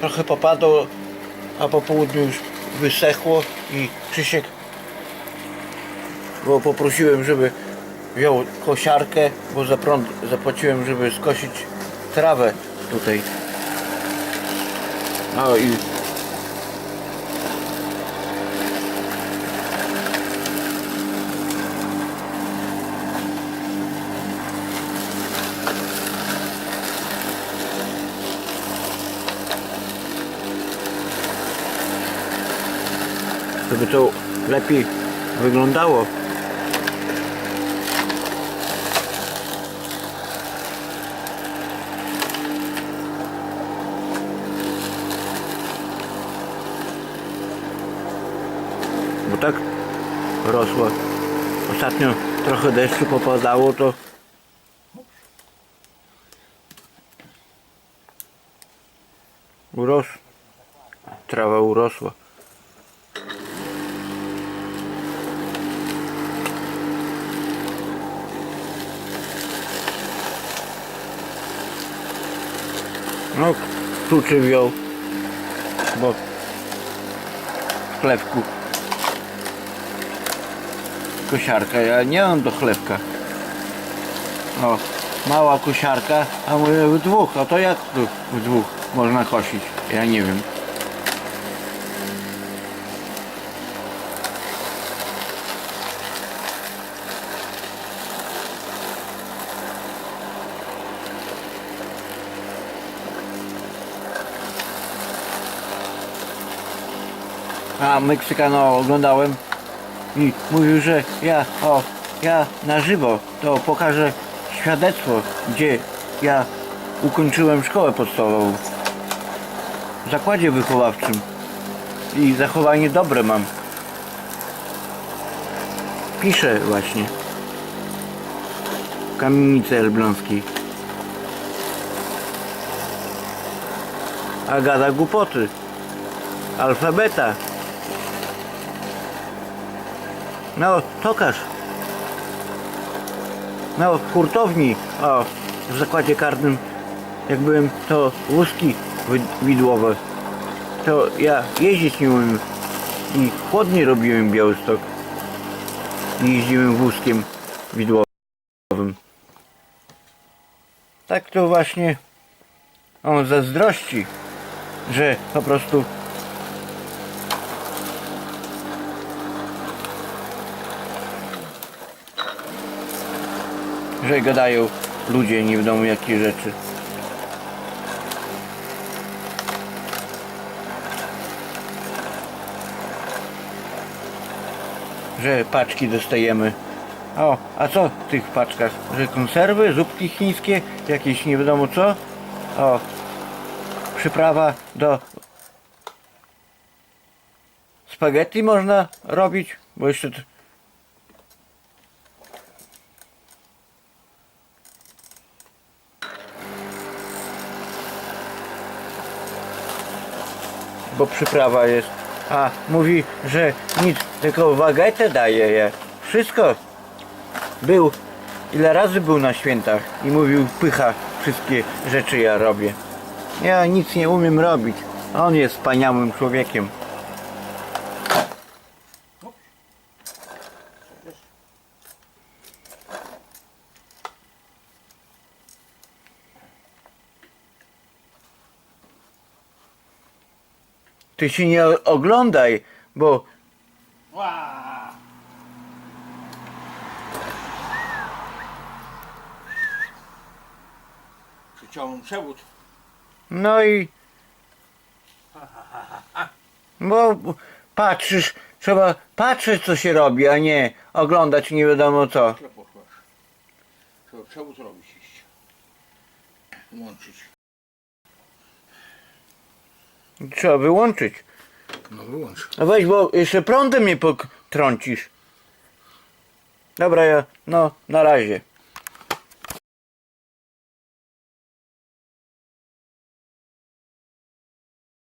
trochę popadło, a po południu już wysechło i Krzysiek, bo poprosiłem, żeby wziął kosiarkę, bo za prąd zapłaciłem, żeby skosić trawę tutaj. No i żeby to lepiej wyglądało. Bo tak rosło. Ostatnio trochę deszczu popadało, to uros. Trawa urosła. No, kluczy wziął, bo w chlewku kosiarka, ja nie mam do chlewka. O, mała kosiarka, a mówię w dwóch, a to jak tu w dwóch można kosić? Ja nie wiem. A Meksykano oglądałem i mówił, że ja, o, ja na żywo to pokażę świadectwo, gdzie ja ukończyłem szkołę podstawową w zakładzie wychowawczym i zachowanie dobre mam. Piszę właśnie w kamienicy elbląskiej. A gada głupoty. Alfabeta. No, tokarz. No, w hurtowni, o, w zakładzie karnym, jak byłem, to łuski widłowe. To ja jeździć nie umiem. I chłodnie robiłem Białystok. I jeździłem wózkiem widłowym. Tak to właśnie on zazdrości, że po prostu że gadają ludzie nie wiadomo jakie rzeczy. Że paczki dostajemy. O, a co w tych paczkach? Że konserwy, zupki chińskie, jakieś nie wiadomo co? O, przyprawa do spaghetti można robić, bo jeszcze bo przyprawa jest. A mówi, że nic, tylko wagetę daje je. Wszystko. Był, ile razy był na świętach i mówił, pycha, wszystkie rzeczy ja robię. Ja nic nie umiem robić. On jest wspaniałym człowiekiem. Ty się nie oglądaj, bo Przyciąłem przewód. no i bo patrzysz, trzeba patrzeć co się robi, a nie oglądać nie wiadomo co. Trzeba przewód robić iść. Łączyć. Trzeba wyłączyć. No wyłącz. No weź, bo jeszcze prądem mnie potrącisz. Dobra, ja, no, na razie.